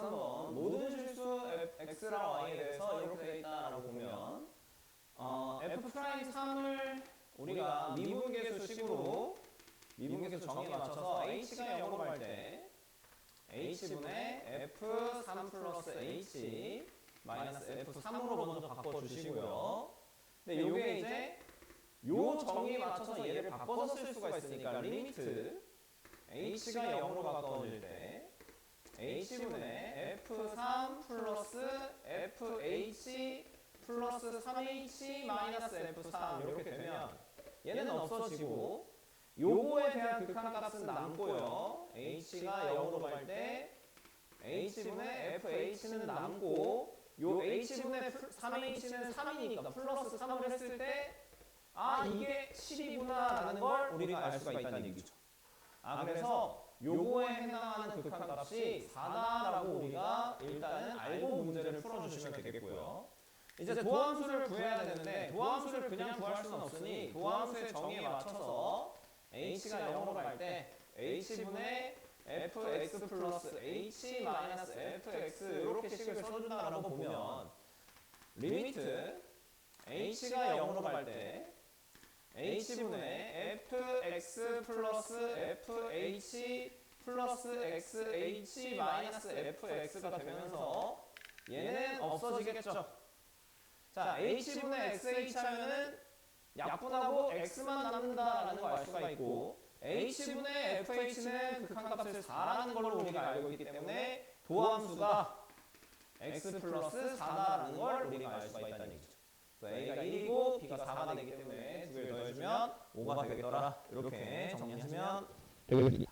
3번 모든 실수 x랑 y에 대해서 이렇게 되어 있다라고 보면 어, f 프라임 3을 우리가 미분계수식으로 미분계수 정의에 맞춰서 h가 0으로 갈때 h분의 f3 플러스 h 마이너스 f3으로 먼저 바꿔주시고요. 근데 요게 이제 요 정의에 맞춰서 얘를 바꿔서 쓸 수가 있으니까 리미트 h가 0으로 가까워질 때 h분의 f3 플러스 fh 플러스 3h 마이너스 f3 이렇게 되면 얘는 없어지고 요거에 대한 극한값은 남고요. h가 0으로 갈 때 h분의 fh는 남고 요 h분의 3h는 3이니까 플러스 3을 했을 때 아 이게 10이구나 라는 걸 우리가 알 수가 있다는 얘기죠. 아 그래서 요거에 해당하는 극한값이 4다라고 우리가 일단은 알고 문제를 풀어주시면 되겠고요. 이제 도함수를 구해야 되는데 도함수를 그냥 구할 수는 없으니 도함수의 정의에 맞춰서 h가 0으로 갈 때 h분의 fx 플러스 h 마이너스 fx 이렇게 식을 써준다라고 보면 리미트 h가 0으로 갈 때 h분의 플러스 fh 플러스 xh 마이너스 fx가 되면서 얘는 없어지겠죠. 자, h분의 xh 하면은 약분하고 x만 남는다라는 걸 알 수가 있고 h분의 fh는 극한값을 4라는 걸로 우리가 알고 있기 때문에 도함수가 x 플러스 4다라는 걸 우리가 알 수가 있다는 얘기죠. a가 1이고 b가 4가 되기 때문에 두 개를 더해주면 5가 되겠더라. 이렇게 정리하시면 되겠습니다.